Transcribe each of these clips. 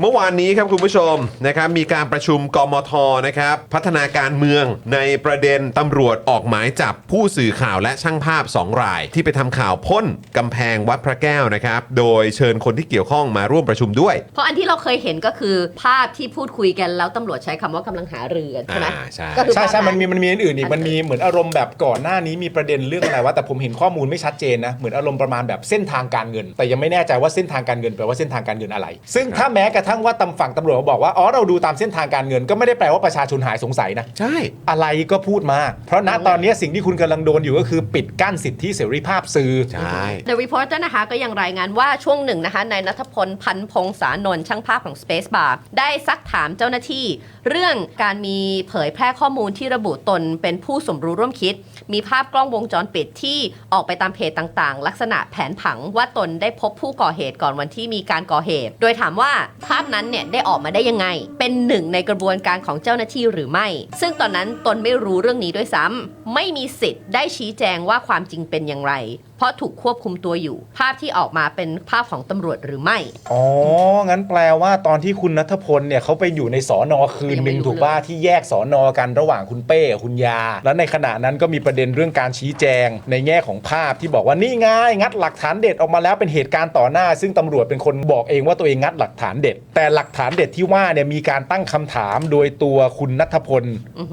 เมื่อวานนี้ครับคุณผู้ชมนะครับมีการประชุมกมทนะครับพัฒนาการเมืองในประเด็นตำรวจออกหมายจับผู้สื่อข่าวและช่างภาพ 2 ราย ที่ไปทำข่าวพ่นกำแพงวัดพระแก้วนะครับโดยเชิญคนที่เกี่ยวข้องมาร่วมประชุมด้วย เพราะอันที่เราเคยเห็นก็คือภาพที่พูดคุยกันแล้วตำรวจใช้คำว่ากำลังหารือกันใช่ไหมอ่าใช่ ก็คือใช่ใช่ภาพมันมีมันมีอันอื่นอีก มันมีเหมือนอารมณ์แบบก่อนหน้านี้มีประเด็นเรื่องอะไรวะแต่ผมเห็นข้อมูลไม่ชัดเจนนะ เหมือนอารมณ์ประมาณแบบเส้นทางการเงิน แต่ยังไม่แน่ใจว่าเส้นทางการเงินแปลว่าเส้นทางการเงินอะไร ซึ่งถ้าแม้กระทั่งว่าตำฝั่งตำรวจบอกว่าอ๋อเราดูตามเส้นทางการเงิน ก็ไม่ได้แปลว่าประชาชนหายสงสัยนะใช่ อะไรก็พูดมา เพราะณตอนนี้สิ่งที่คุณกำลังโดนอยู่ก็คือปิดกั้นสิทธิเสรีภาพสื่อใช่ The Reporter นะคะก็ยังรายงานว่าช่วงหนึ่งนะคะนายนัทพลพันพงษานนท์ช่างภาพของ Space Bar ได้ซักถามเจ้าหน้าที่ เรื่องการมีเผยแพร่ข้อมูลที่ระบุตนเป็นผู้สมรู้ร่วมคิด มีภาพกล้องวงจรปิดที่ออกไปตามเพจต่างๆ ลักษณะแผนผังว่าตนได้พบผู้ก่อเหตุก่อนวันที่มีการก่อเหตุ โดยถามว่าภาพนั้นเนี่ยได้ออกมาได้ยังไง เป็นหนึ่งในกระบวนการของเจ้าหน้าที่หรือไม่ ซึ่งตอนนั้นตนไม่รู้เรื่องนี้ด้วยซ้ำไม่มีสิทธิ์ได้ชี้แจงว่าความจริงเป็นอย่างไร เพราะถูกควบคุมตัวอยู่ ภาพที่ออกมาเป็นภาพของตำรวจหรือไม่ อ๋อ งั้นแปลว่าตอนที่คุณนัทพลเนี่ยเขาไปอยู่ในสอนอคืนหนึ่งถูกป่ะที่แยกสอนอกันระหว่างคุณเป้กับคุณยา แล้วในขณะนั้นก็มีประเด็นเรื่องการชี้แจง ในแง่ของภาพที่บอกว่านี่ไงงัดหลักฐานเด็ดออกมาแล้วเป็นเหตุการณ์ต่อหน้า ซึ่งตำรวจเป็นคนบอกเองว่าตัวเองงัดหลักฐานเด็ด แต่หลักฐานเด็ดที่ว่าเนี่ยมีการตั้งคำถามโดยตัวคุณนัทพล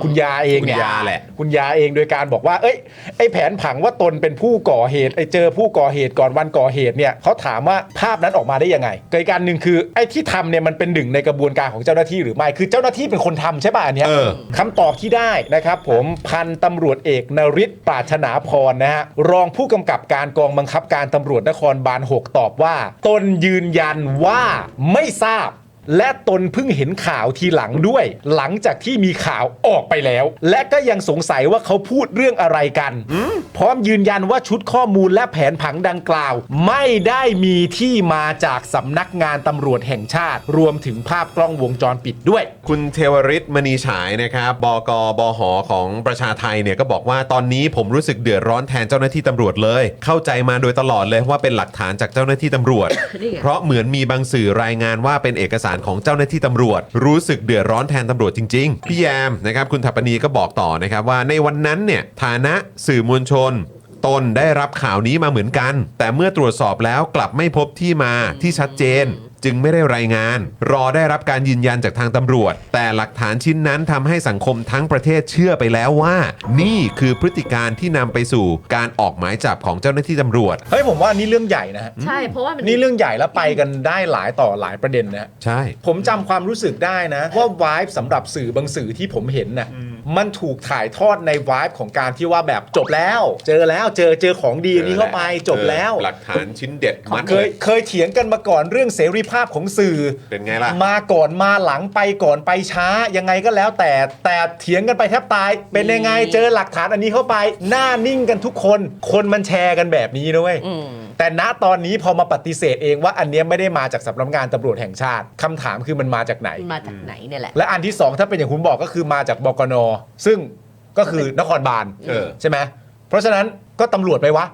คุณยาเองคุณเนี่ยยาแหละ คุณยาเองโดยการบอกว่า เอ้ยไอ้แผนผังว่าตนเป็นผู้ก่อเหตุไอ้เจอผู้ก่อเหตุก่อนวันก่อเหตุเนี่ยเขาถามว่าภาพนั้นออกมาได้ยังไงเกิดการหนึ่งคือไอ้ที่ทำเนี่ยมันเป็นหนึ่งในกระบวนการของเจ้าหน้าที่หรือไม่คือเจ้าหน้าที่เป็นคนทำใช่ป่ะอันเนี้ย เออ คำตอบที่ได้นะครับผมพันตำรวจเอกนริศปราชนาพรนะฮะรองผู้กำกับการกองบังคับการตำรวจนครบาล 6 ตอบว่า ตนยืนยันว่าไม่ทราบ และตนเพิ่งเห็นข่าวทีหลังด้วย หลังจากที่มีข่าวออกไปแล้ว และก็ยังสงสัยว่าเขาพูดเรื่องอะไรกัน พร้อมยืนยันว่าชุดข้อมูลและแผนผังดังกล่าว ไม่ได้มีที่มาจากสำนักงานตำรวจแห่งชาติ รวมถึงภาพกล้องวงจรปิดด้วย คุณเทวริศมณีฉายนะครับบกบหของประชาไทยเนี่ยก็บอกว่าตอนนี้ผมรู้สึกเดือดร้อนแทนเจ้าหน้าที่ตำรวจเลย เข้าใจมาโดยตลอดเลยว่าเป็นหลักฐานจากเจ้าหน้าที่ตำรวจนี่ไงเพราะเหมือนมีบางสื่อรายงานว่าเป็นเอกสารของเจ้าหน้าที่ตำรวจ รู้สึกเดือดร้อนแทนตำรวจจริง ๆ พี่แยมนะครับคุณถัปปนีก็บอกต่อนะครับว่าในวันนั้นเนี่ยฐานะสื่อมวลชน ตนได้รับข่าวนี้มาเหมือนกัน แต่เมื่อตรวจสอบแล้วกลับไม่พบที่มาที่ชัดเจน จึงไม่ได้รายงาน รอได้รับการยืนยันจากทางตำรวจ แต่หลักฐานชิ้นนั้นทำให้สังคมทั้งประเทศเชื่อไปแล้วว่า นี่คือพฤติการที่นำไปสู่การออกหมายจับของเจ้าหน้าที่ตำรวจ เฮ้ยผมว่าอันนี้เรื่องใหญ่นะฮะ ใช่เพราะว่ามันนี่เรื่องใหญ่แล้วไปกันได้หลายต่อหลายประเด็นนะฮะ ใช่ ผมจำความรู้สึกได้นะ ว่าวายสำหรับสื่อบางสื่อที่ผมเห็นน่ะ มันถูกถ่ายทอดในวายของการที่ว่าแบบจบแล้ว เจอแล้วเจอเจอของดีอันนี้เข้าไปจบแล้ว หลักฐานชิ้นเด็ดมัดเคยเคยเถียงกันมาก่อนเรื่องเสรีภาพของสื่อเป็นไงล่ะมาก่อนมาหลังไปก่อนไปช้ายังไงก็แล้วแต่แต่เถียงกันไปแทบตาย เป็นยังไงเจอหลักฐานอันนี้เข้าไป หน้านิ่งกันทุกคน คนมันแชร์กันแบบนี้นะเว้ยอืมแต่ณตอนนี้พอมาปฏิเสธเองว่าอันเนี้ยไม่ได้มาจากสำนักงานตำรวจแห่งชาติคำถามคือมันมาจากไหนมันมาจากไหนเนี่ยแหละและอันที่สองถ้าเป็นอย่างคุณบอกก็คือมาจากบกนซึ่งก็คือนครบาลเออ ใช่ไหมเพราะฉะนั้นก็ตำรวจไปวะ